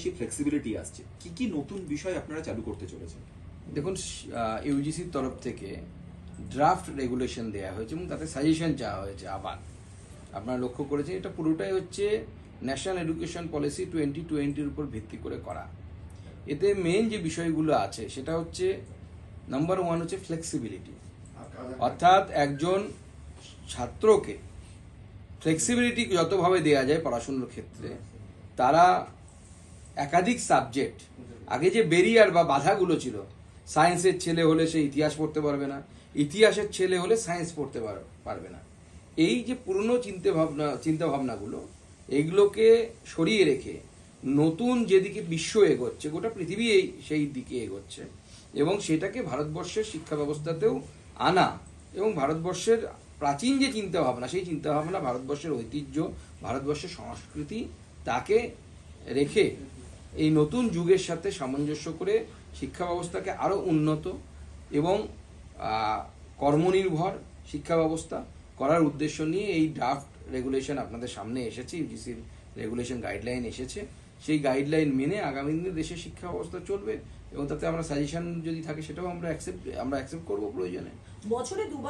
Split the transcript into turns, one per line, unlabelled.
বেশি ফ্লেক্সিবিলিটি আসছে। কি কি নতুন বিষয় আপনারা চালু করতে চলেছেন?
দেখুন ইউজিসির তরফ থেকে ড্রাফট রেগুলেশন দেওয়া হয়েছে এবং তাতে সাজেশন চাওয়া হয়েছে আবার। আপনারা লক্ষ্য করেছেন, এটা পুরোটাই হচ্ছে ন্যাশনাল এডুকেশন পলিসি টোয়েন্টি টোয়েন্টির উপর ভিত্তি করে করা। এতে মেন যে বিষয়গুলো আছে, সেটা হচ্ছে নাম্বার ওয়ান হচ্ছে ফ্লেক্সিবিলিটি অর্থাৎ একজন ছাত্রকে ফ্লেক্সিবিলিটি যতভাবে দেওয়া যায় পড়াশুনোর ক্ষেত্রে, তারা একাধিক সাবজেক্ট আগে যে বেরিয়ার বা বাধাগুলো ছিল সায়েন্সের ছেলে হলে সে ইতিহাস পড়তে পারবে না, ইতিহাসের ছেলে হলে সায়েন্স পড়তে পার- পারবে না। এই যে পুরনো চিন্তা ভাবনা চিন্তা ভাবনাগুলো এগুলোকে সরিয়ে রেখে নতুন যেদিকে বিশ্ব এগোচ্ছে, গোটা পৃথিবী এই, সেই দিকে এগোচ্ছে এবং সেটাকে ভারতবর্ষের শিক্ষা ব্যবস্থাতেও আনা এবং ভারতবর্ষের প্রাচীন যে চিন্তা ভাবনা সেই চিন্তা ভাবনা ভারতবর্ষের ঐতিহ্য, ভারতবর্ষের সংস্কৃতি, তাকে রেখে এই নতুন যুগের সাথে সামঞ্জস্য করে শিক্ষা ব্যবস্থাকে আরও উন্নত এবং কর্মনির্ভর শিক্ষা ব্যবস্থা করার উদ্দেশ্য নিয়ে এই ড্রাফট রেগুলেশন আপনাদের সামনে এসেছে ইউজিসির রেগুলেশন গাইডলাইন এসেছে। সেই গাইডলাইন মেনে আগামী দিনে দেশের শিক্ষা ব্যবস্থা চলবে এবং তাতে আমরা সাজেশন যদি থাকে সেটাও আমরা অ্যাকসেপ্ট আমরা অ্যাকসেপ্ট করব প্রয়োজনে।
বছরে দুবার